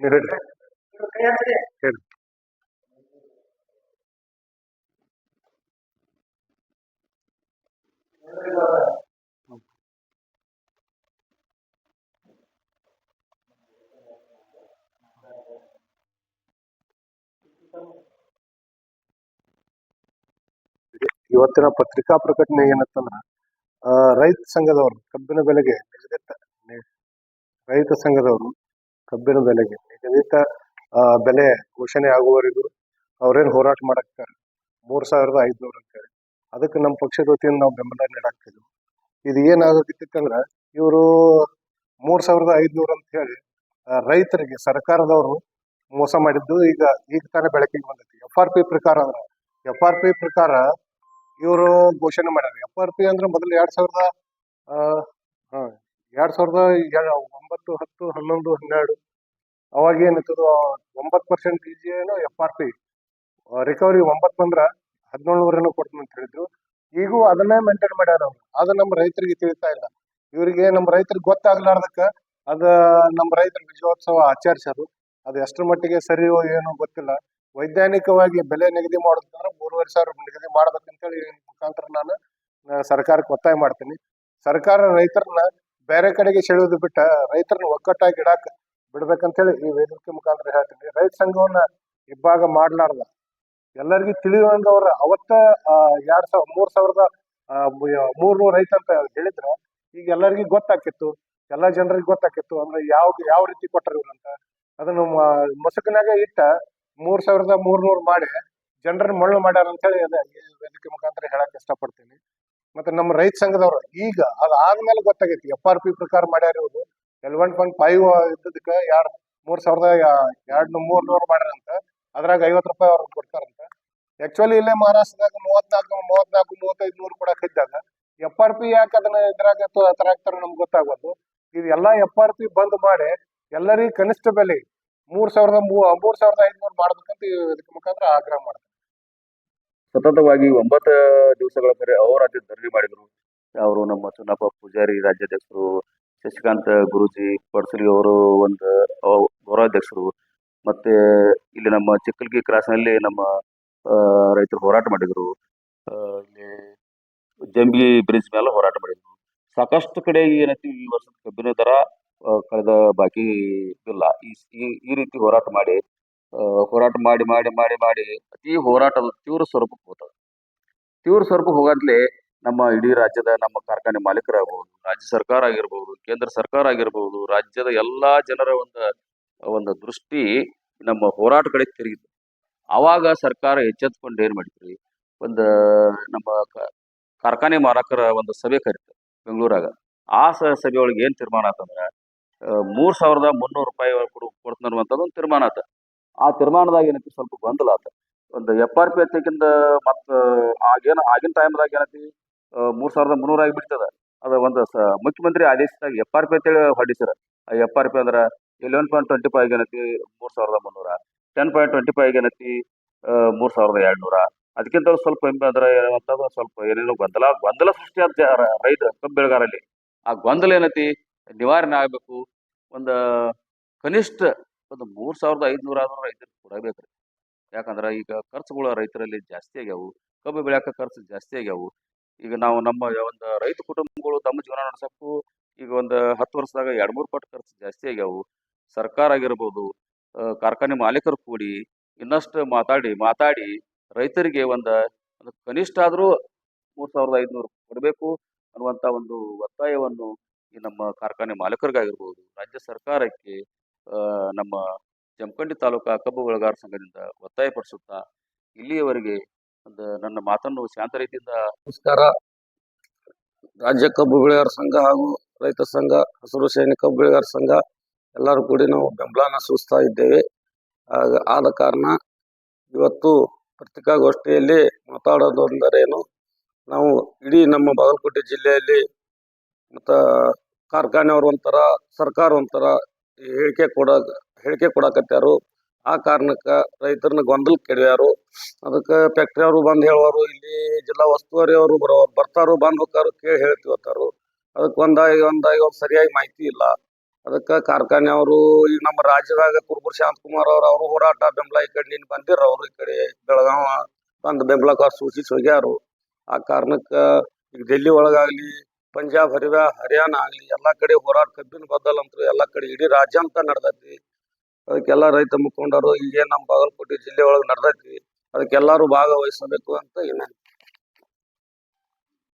ನೀಡಲಿ ಹೇಳಿ ಇವತ್ತಿನ ಪತ್ರಿಕಾ ಪ್ರಕಟಣೆ ಏನಂತಂದ್ರ ರೈತ ಸಂಘದವರು ಕಬ್ಬಿನ ಬೆಲೆಗೆ ನಿಗದಿತ ರೈತ ಸಂಘದವರು ಕಬ್ಬಿನ ಬೆಲೆಗೆ ನಿಗದಿತ ಬೆಲೆ ಘೋಷಣೆ ಆಗುವವರೆಗೂ ಅವ್ರೇನ್ ಹೋರಾಟ ಮಾಡಕ್ತಾರೆ ಮೂರ್ ಸಾವಿರದ ಐದ್ನೂರ ಅಂತೇಳಿ ಅದಕ್ಕೆ ನಮ್ಮ ಪಕ್ಷದ ವತಿಯಿಂದ ನಾವು ಬೆಂಬಲ ನೀಡಾಕ್ತಿದ್ವಿ. ಇದು ಏನಾಗತ್ತಿತ್ತಂದ್ರ ಇವರು ಮೂರ್ ಸಾವಿರದ ಐದ್ನೂರ ಅಂತ ಹೇಳಿ ರೈತರಿಗೆ ಸರ್ಕಾರದವರು ಮೋಸ ಮಾಡಿದ್ದು ಈಗ ಈಗ ತಾನೇ ಬೆಳಕಿಗೆ ಬಂದೈತಿ. ಎಫ್ ಆರ್ ಪಿ ಪ್ರಕಾರ ಅಂದ್ರೆ ಎಫ್ ಆರ್ ಪಿ ಪ್ರಕಾರ ಇವರು ಘೋಷಣೆ ಮಾಡ್ಯಾರ ಎಫ್ ಆರ್ ಪಿ ಅಂದ್ರೆ ಮೊದಲು ಎರಡ್ ಸಾವಿರದ ಎರಡ್ ಸಾವಿರದ ಒಂಬತ್ತು, ಹತ್ತು, ಹನ್ನೊಂದು, ಹನ್ನೆರಡು. ಅವಾಗ ಏನಿತ್ತು ಒಂಬತ್ತು ಪರ್ಸೆಂಟ್ ಟಿ ಏನೋ ಎಫ್ ಆರ್ ಪಿ. ರಿಕವರಿ ಒಂಬತ್ತು ಬಂದ್ರ ಹದಿನೇಳು ನೂರೇನೋ ಕೊಡ್ತೀನಿ ಅಂತ ಹೇಳಿದ್ರು. ಈಗೂ ಅದನ್ನೇ ಮೇಂಟೈನ್ ಮಾಡ್ಯಾರ ಅವ್ರು. ಅದು ನಮ್ಮ ರೈತರಿಗೆ ತಿಳಿತಾ ಇಲ್ಲ. ಇವರಿಗೆ ನಮ್ಮ ರೈತರಿಗೆ ಗೊತ್ತಾಗ್ಲಾರ್ದಕ್ಕ ಅದ ನಮ್ಮ ರೈತರ ವಿಜಯೋತ್ಸವ ಆಚರಿಸ್ಯಾರು ಅದು ಎಷ್ಟರ ಮಟ್ಟಿಗೆ ಸರಿಯೋ ಏನೋ ಗೊತ್ತಿಲ್ಲ. ವೈಜ್ಞಾನಿಕವಾಗಿ ಬೆಲೆ ನಿಗದಿ ಮಾಡೋದಂದ್ರೆ ಮೂರುವರೆ ಸಾವಿರ ನಿಗದಿ ಮಾಡ್ಬೇಕಂತೇಳಿ ಮುಖಾಂತರ ನಾನು ಸರ್ಕಾರಕ್ಕೆ ಒತ್ತಾಯ ಮಾಡ್ತೀನಿ. ಸರ್ಕಾರ ರೈತರನ್ನ ಬೇರೆ ಕಡೆಗೆ ಸೆಳೆಯೋದು ಬಿಟ್ಟ ರೈತರನ್ನ ಒಗ್ಗಟ್ಟಾಗಿ ಇಡಾಕ ಬಿಡ್ಬೇಕಂತೇಳಿ ಈ ವೇದಿಕೆ ಮುಖಾಂತರ ಹೇಳ್ತೀನಿ. ರೈತ ಸಂಘವನ್ನ ಇಬ್ಬಾಗ ಮಾಡ್ಲಾರ್ದ. ಎಲ್ಲರಿಗೂ ತಿಳಿಯುವಂಗ ಅವ್ರ ಅವತ್ತ ಎರಡ್ ಸಾವಿರ, ಮೂರ್ ಸಾವಿರದ ಮೂರ್ನೂರು ರೈತ ಅಂತ ಹೇಳಿದ್ರ, ಈಗ ಎಲ್ಲರಿಗೂ ಗೊತ್ತಾಕಿತ್ತು. ಎಲ್ಲಾ ಜನರಿಗೆ ಗೊತ್ತಾಕಿತ್ತು. ಅಂದ್ರೆ ಯಾವ ಯಾವ ರೀತಿ ಕೊಟ್ಟರು ಇವ್ರಂತ. ಅದನ್ನು ಮಸುಕಿನಾಗ ಇಟ್ಟ ಮೂರ್ ಸಾವಿರದ ಮೂರ್ನೂರ್ ಮಾಡಿ ಜನರನ್ನ ಮಳ್ಳು ಮಾಡ್ಯಾರ ಅಂತ ಹೇಳಿ ಅದೇ ವೇದಿಕೆ ಮುಖಾಂತರ ಹೇಳಕ್ ಇಷ್ಟಪಡ್ತೀನಿ. ಮತ್ತೆ ನಮ್ಮ ರೈತ ಸಂಘದವರು ಈಗ ಅದ್ ಆದ್ಮೇಲೆ ಗೊತ್ತಾಗೈತಿ ಎಫ್ ಆರ್ ಪಿ ಪ್ರಕಾರ ಮಾಡ್ಯಾರ ಇವ್ರು. ಎಲೆವೆನ್ ಪಾಯಿಂಟ್ ಫೈವ್ ಇದ್ದದಕ್ಕೆ ಎರಡ್, ಮೂರ್ ಸಾವಿರದ ಎರಡ್ ಮೂರ್ ನೂರ್ ಮಾಡ್ಯಾರಂತ ಅದ್ರಾಗ ಐವತ್ ರೂಪಾಯಿ ಅವ್ರಿಗೆ ಕೊಡ್ತಾರಂತ. ಆಕ್ಚುಲಿ ಇಲ್ಲೇ ಮಹಾರಾಷ್ಟ್ರದಾಗ ಮೂವತ್ನಾಲ್ಕು ಮೂವತ್ನಾಲ್ಕು ಮೂವತ್ತೈದು ನೂರು ಕೊಡಕ್ ಇದ್ದಾಗ ಎಫ್ ಆರ್ ಪಿ ಯಾಕೆ ಅದನ್ನ ಇದ್ರಾಗ ತ- ತರಾಕ್ತಾರ ನಮ್ಗೆ ಗೊತ್ತಾಗೋದು. ಇದೆಲ್ಲ ಎಫ್ ಆರ್ ಪಿ ಬಂದ್ ಮಾಡಿ ಎಲ್ಲರಿಗೂ ಕನಿಷ್ಠ ಬೆಲೆ ಮೂರ್ ಸಾವಿರದ ಮೂರ್ ಸಾವಿರದ ಐದ್ನೂರು ಮಾಡ್ಬೇಕಂತ ಇದಕ್ಕೆ ಮುಖಾಂತರ ಆಗ್ರಹ ಮಾಡ್ತಾರೆ ಸತತವಾಗಿ ಒಂಬತ್ತು ದಿವಸಗಳ ಮೇಲೆ ಅಹೋರಾತ್ರಿ ಧರಣಿ ಮಾಡಿದ್ರು. ಅವರು ನಮ್ಮ ಚನ್ನಪ್ಪ ಪೂಜಾರಿ ರಾಜ್ಯಾಧ್ಯಕ್ಷರು, ಶಶಿಕಾಂತ್ ಗುರುಜಿ ಪಡ್ಸಲಿ ಅವರು ಒಂದು ಗೌರವಾಧ್ಯಕ್ಷರು ಮತ್ತೆ ಇಲ್ಲಿ ನಮ್ಮ ಚಿಕ್ಕಲ್ಗಿ ಕ್ರಾಸ್ನಲ್ಲಿ ನಮ್ಮ ರೈತರು ಹೋರಾಟ ಮಾಡಿದ್ರು. ಇಲ್ಲಿ ಜಂಬಿ ಬ್ರಿಡ್ಜ್ ಮೇಲೆ ಹೋರಾಟ ಮಾಡಿದ್ರು. ಸಾಕಷ್ಟು ಕಡೆ ಏನೈತಿ ಈ ವರ್ಷದ ಕಬ್ಬಿನ ದರ ಕಳೆದ ಬಾಕಿ ಇಲ್ಲ ಈ ಈ- ರೀತಿ ಹೋರಾಟ ಮಾಡಿ ಹೋರಾಟ ಮಾಡಿ ಮಾಡಿ ಮಾಡಿ ಮಾಡಿ ಅತಿ ಹೋರಾಟದ ತೀವ್ರ ಸ್ವರೂಪಕ್ಕೆ ಹೋಗ್ತದೆ ತೀವ್ರ ಸ್ವರೂಪಕ್ಕೆ ಹೋಗಂತಲೇ ನಮ್ಮ ಇಡೀ ರಾಜ್ಯದ ನಮ್ಮ ಕಾರ್ಖಾನೆ ಮಾಲೀಕರಾಗಬಹುದು ರಾಜ್ಯ ಸರ್ಕಾರ ಆಗಿರ್ಬೋದು, ಕೇಂದ್ರ ಸರ್ಕಾರ ಆಗಿರ್ಬೋದು, ರಾಜ್ಯದ ಎಲ್ಲಾ ಜನರ ಒಂದು ಒಂದು ದೃಷ್ಟಿ ನಮ್ಮ ಹೋರಾಟ ಕಡೆ ತಿರುಗಿತು. ಆವಾಗ ಸರ್ಕಾರ ಎಚ್ಚೆತ್ಕೊಂಡು ಏನ್ ಮಾಡಿದ್ರಿ? ಒಂದು, ನಮ್ಮ ಕಾರ್ಖಾನೆ ಮಾಲಕರ ಒಂದು ಸಭೆ ಕರೀತು ಬೆಂಗಳೂರಾಗ. ಆ ಸಭೆ ಒಳಗೆ ಏನ್ ತೀರ್ಮಾನ ಆತಂದ್ರ ಮೂರ್ ಸಾವಿರದ ಮುನ್ನೂರು ರೂಪಾಯಿ ಕೊಡು ಕೊಡ್ತೀನಿ ಅನ್ನುವಂಥದ್ದು ಒಂದು ತೀರ್ಮಾನ ಆತ. ಆ ತೀರ್ಮಾನದಾಗ ಏನೈತಿ? ಸ್ವಲ್ಪ ಗೊಂದಲ ಆತ. ಒಂದು ಎಫ್ ಆರ್ ಪಿ ಹತ್ತಕ್ಕಿಂತ ಮತ್ತ ಆಗೇನ, ಆಗಿನ ಟೈಮ್ದಾಗ ಏನೈತಿ? ಮೂರ್ ಸಾವಿರದ ಮುನ್ನೂರ ಆಗಿ ಬಿಡ್ತದ ಅದ ಒಂದು ಸ, ಮುಖ್ಯಮಂತ್ರಿ ಆದೇಶದಾಗ ಎಫ್ ಆರ್ ಪಿ ಅಂತೇಳಿ ಹೊರಡಿಸ್ಯಾರ. ಆ ಎಫ್ ಆರ್ ಪಿ ಅಂದ್ರ ಎಲೆವೆನ್ ಪಾಯಿಂಟ್ ಟ್ವೆಂಟಿ ಫೈವ್ ಏನೈತಿ? ಮೂರ್ ಸಾವಿರದ ಮುನ್ನೂರ. ಟೆನ್ ಪಾಯಿಂಟ್ ಟ್ವೆಂಟಿ ಫೈವ್ ಏನೈತಿ? ಮೂರ್ ಸಾವಿರದ ಎರಡ್ನೂರ. ಅದಕ್ಕಿಂತ ಸ್ವಲ್ಪ ಅಂದ್ರೆ ಏನಂತ ಸ್ವಲ್ಪ ಏನೇನೋ ಗೊಂದಲ ಗೊಂದಲ ಸೃಷ್ಟಿ ಆದ ರೈತ ಕಬ್ಬು ಬೆಳೆಗಾರಲ್ಲಿ ಆ ಗೊಂದಲ ಏನೈತಿ? ನಿವಾರಣೆ ಆಗಬೇಕು. ಒಂದು ಕನಿಷ್ಠ ಒಂದು ಮೂರು ಸಾವಿರದ ಐದುನೂರ ಆದ್ರೂ ರೈತರಿಗೆ ರೀ ಯಾಕಂದ್ರೆ ಈಗ ಖರ್ಚುಗಳು ರೈತರಲ್ಲಿ ಜಾಸ್ತಿ ಆಗ್ಯಾವು. ಕಬ್ಬು ಬೆಳೆಯಕ್ಕೆ ಖರ್ಚು ಜಾಸ್ತಿ ಆಗ್ಯಾವು. ಈಗ ನಾವು ನಮ್ಮ ಒಂದು ರೈತ ಕುಟುಂಬಗಳು ತಮ್ಮ ಜೀವನ ನಡೆಸಕ್ಕೂ ಈಗ ಒಂದು ಹತ್ತು ವರ್ಷದಾಗ ಎರಡು ಮೂರು ಪಟ್ಟು ಖರ್ಚು ಜಾಸ್ತಿ ಆಗ್ಯಾವು. ಸರ್ಕಾರ ಆಗಿರ್ಬೋದು ಕಾರ್ಖಾನೆ ಮಾಲೀಕರು ಕೂಡಿ ಇನ್ನಷ್ಟು ಮಾತಾಡಿ ಮಾತಾಡಿ ರೈತರಿಗೆ ಒಂದು ಒಂದು ಕನಿಷ್ಠ ಆದರೂ ಮೂರು ಸಾವಿರದ ಐದುನೂರು ಕೊಡಬೇಕು ಅನ್ನುವಂಥ ಒಂದು ಒತ್ತಾಯವನ್ನು ಈ ನಮ್ಮ ಕಾರ್ಖಾನೆ ಮಾಲೀಕರಿಗಾಗಿರ್ಬೋದು, ರಾಜ್ಯ ಸರ್ಕಾರಕ್ಕೆ ನಮ್ಮ ಜಮಖಂಡಿ ತಾಲೂಕಾ ಕಬ್ಬು ಬೆಳೆಗಾರ ಸಂಘದಿಂದ ಒತ್ತಾಯಪಡಿಸುತ್ತಾ ಇಲ್ಲಿಯವರೆಗೆ ಒಂದು ನನ್ನ ಮಾತನ್ನು ಶಾಂತ ರೀತಿಯಿಂದ ನಮಸ್ಕಾರ. ರಾಜ್ಯ ಕಬ್ಬು ಬೆಳೆಗಾರ ಸಂಘ ಹಾಗೂ ರೈತ ಸಂಘ, ಹಸಿರು ಸೈನಿಕ ಕಬ್ಬು ಬೆಳೆಗಾರ ಸಂಘ, ಎಲ್ಲರೂ ಕೂಡಿ ನಾವು ಬೆಂಬಲನ ಸೂಚಿಸ್ತಾ ಇದ್ದೇವೆ. ಆದ ಕಾರಣ ಇವತ್ತು ಪತ್ರಿಕಾಗೋಷ್ಠಿಯಲ್ಲಿ ಮಾತಾಡೋದು ಅಂದರೇನು? ನಾವು ಇಡೀ ನಮ್ಮ ಬಾಗಲಕೋಟೆ ಜಿಲ್ಲೆಯಲ್ಲಿ ಮತ್ತು ಕಾರ್ಖಾನೆಯವ್ರು ಒಂಥರ, ಸರ್ಕಾರ ಒಂಥರ ಹೇಳಿಕೆ ಕೊಡ, ಹೇಳಿಕೆ ಕೊಡಕತ್ಯಾರು. ಆ ಕಾರಣಕ್ಕೆ ರೈತರನ್ನ ಗೊಂದಲಕ್ಕೆ ಕೆಡ್ಯಾರು. ಅದಕ್ಕೆ ಫ್ಯಾಕ್ಟ್ರಿ ಅವರು ಬಂದು ಹೇಳುವರು, ಇಲ್ಲಿ ಜಿಲ್ಲಾ ಉಸ್ತುವಾರಿ ಅವರು ಬರೋ, ಬರ್ತಾರೋ ಬಂದು ಹೋಗ್ತಾರೋ ಕೇಳಿ ಹೇಳ್ತಿವತ್ತಾರು ಅದಕ್ಕೆ ಒಂದಾಗಿ ಒಂದಾಗಿ ಒಂದು ಸರಿಯಾಗಿ ಮಾಹಿತಿ ಇಲ್ಲ. ಅದಕ್ಕೆ ಕಾರ್ಖಾನೆ ಅವರು, ಈಗ ನಮ್ಮ ರಾಜ್ಯದಾಗ ಕುರುಬುರ್ ಶಾಂತಕುಮಾರ್ ಅವ್ರು, ಅವರು ಹೋರಾಟ ಬೆಂಬಲ ಈ ಕಡೆ ನೀನು ಬಂದಿರ ಅವರು ಈ ಕಡೆ ಬೆಳಗಾವ, ಬಂದು ಬೆಂಬಲಕ್ಕೆ ಸೂಚಿಸಿ ಹೋಗ್ಯಾರು. ಆ ಕಾರಣಕ್ಕೆ ಈಗ ಡೆಲ್ಲಿ ಒಳಗಾಗ್ಲಿ ಪಂಜಾಬ್ ಹರಿವ ಹರಿಯಾಣ ಆಗ್ಲಿ, ಎಲ್ಲಾ ಕಡೆ ಹೋರಾಟ ಕಬ್ಬಿನ ಬದಲ್ ಅಂತೂ ಎಲ್ಲಾ ಕಡೆ ಇಡೀ ರಾಜ್ಯಾಂತ ನಡೆದೈತಿ ಅದಕ್ಕೆಲ್ಲ ರೈತ ಮುಖಂಡರು ಈಗೇನ್ ನಮ್ಮ ಬಾಗಲಕೋಟೆ ಜಿಲ್ಲೆ ಒಳಗೆ ನಡೆದೈತಿ ಅದಕ್ಕೆಲ್ಲರೂ ಭಾಗವಹಿಸಬೇಕು ಅಂತ ಏನ